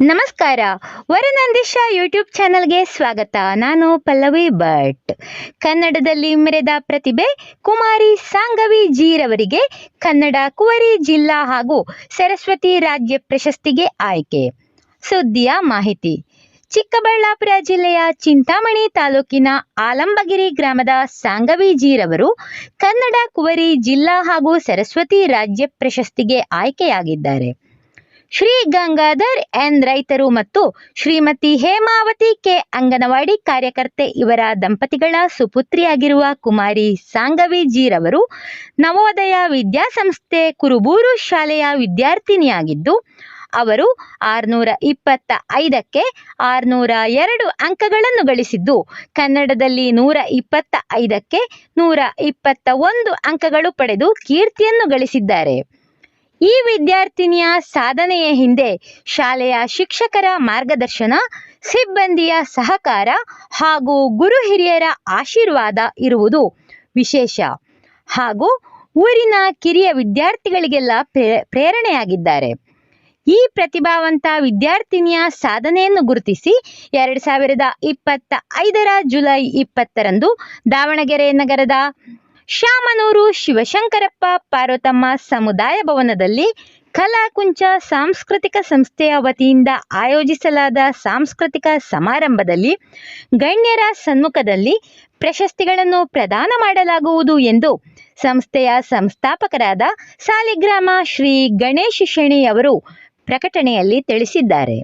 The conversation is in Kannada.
ನಮಸ್ಕಾರ. ವರನಂದೀಶ ಯೂಟ್ಯೂಬ್ ಚಾನಲ್ಗೆ ಸ್ವಾಗತ. ನಾನು ಪಲ್ಲವಿ ಭಟ್. ಕನ್ನಡದಲ್ಲಿ ಮೆರೆದ ಪ್ರತಿಭೆ ಕುಮಾರಿ ಸಾಂಗವಿ ಜೀರವರಿಗೆ ಕನ್ನಡ ಕುವರಿ ಜಿಲ್ಲಾ ಹಾಗೂ ಸರಸ್ವತಿ ರಾಜ್ಯ ಪ್ರಶಸ್ತಿಗೆ ಆಯ್ಕೆ. ಸುದ್ದಿಯ ಮಾಹಿತಿ. ಚಿಕ್ಕಬಳ್ಳಾಪುರ ಜಿಲ್ಲೆಯ ಚಿಂತಾಮಣಿ ತಾಲೂಕಿನ ಆಲಂಬಗಿರಿ ಗ್ರಾಮದ ಸಾಂಗವಿ ಜೀರವರು ಕನ್ನಡ ಕುವರಿ ಜಿಲ್ಲಾ ಹಾಗೂ ಸರಸ್ವತಿ ರಾಜ್ಯ ಪ್ರಶಸ್ತಿಗೆ ಆಯ್ಕೆಯಾಗಿದ್ದಾರೆ. ಶ್ರೀ ಗಂಗಾಧರ್ ಎನ್ ರೈತರು ಮತ್ತು ಶ್ರೀಮತಿ ಹೇಮಾವತಿ ಕೆ ಅಂಗನವಾಡಿ ಕಾರ್ಯಕರ್ತೆ ಇವರ ದಂಪತಿಗಳ ಸುಪುತ್ರಿಯಾಗಿರುವ ಕುಮಾರಿ ಸಾಂಗವಿ ಜೀರವರು ನವೋದಯ ವಿದ್ಯಾಸಂಸ್ಥೆ ಕುರುಬೂರು ಶಾಲೆಯ ವಿದ್ಯಾರ್ಥಿನಿಯಾಗಿದ್ದು, ಅವರು ಆರುನೂರ ಇಪ್ಪತ್ತ ಐದಕ್ಕೆ ಆರುನೂರ ಎರಡು ಅಂಕಗಳನ್ನು ಗಳಿಸಿದ್ದು, ಕನ್ನಡದಲ್ಲಿ ನೂರ ಇಪ್ಪತ್ತ ಐದಕ್ಕೆ ನೂರ ಇಪ್ಪತ್ತ ಒಂದು ಅಂಕಗಳು ಪಡೆದು ಕೀರ್ತಿಯನ್ನು ಗಳಿಸಿದ್ದಾರೆ. ಈ ವಿದ್ಯಾರ್ಥಿನಿಯ ಸಾಧನೆಯ ಹಿಂದೆ ಶಾಲೆಯ ಶಿಕ್ಷಕರ ಮಾರ್ಗದರ್ಶನ, ಸಿಬ್ಬಂದಿಯ ಸಹಕಾರ ಹಾಗೂ ಗುರು ಹಿರಿಯರ ಆಶೀರ್ವಾದ ಇರುವುದು ವಿಶೇಷ. ಹಾಗೂ ಊರಿನ ಕಿರಿಯ ವಿದ್ಯಾರ್ಥಿಗಳಿಗೆಲ್ಲ ಪ್ರೇ- ಪ್ರೇರಣೆಯಾಗಿದ್ದಾರೆ. ಈ ಪ್ರತಿಭಾವಂತ ವಿದ್ಯಾರ್ಥಿನಿಯ ಸಾಧನೆಯನ್ನು ಗುರುತಿಸಿ ಎರಡು ಸಾವಿರದ ಇಪ್ಪತ್ತ ಐದರ ಜುಲೈ ಇಪ್ಪತ್ತರಂದು ದಾವಣಗೆರೆ ನಗರದ ಶಾಮನೂರು ಶಿವಶಂಕರಪ್ಪ ಪಾರ್ವತಮ್ಮ ಸಮುದಾಯ ಭವನದಲ್ಲಿ ಕಲಾಕುಂಚ ಸಾಂಸ್ಕೃತಿಕ ಸಂಸ್ಥೆಯ ವತಿಯಿಂದ ಆಯೋಜಿಸಲಾದ ಸಾಂಸ್ಕೃತಿಕ ಸಮಾರಂಭದಲ್ಲಿ ಗಣ್ಯರ ಸನ್ಮುಖದಲ್ಲಿ ಪ್ರಶಸ್ತಿಗಳನ್ನು ಪ್ರದಾನ ಮಾಡಲಾಗುವುದು ಎಂದು ಸಂಸ್ಥೆಯ ಸಂಸ್ಥಾಪಕರಾದ ಸಾಲಿಗ್ರಾಮ ಶ್ರೀ ಗಣೇಶ್ ಶೆಣಿ ಅವರು ಪ್ರಕಟಣೆಯಲ್ಲಿ ತಿಳಿಸಿದ್ದಾರೆ.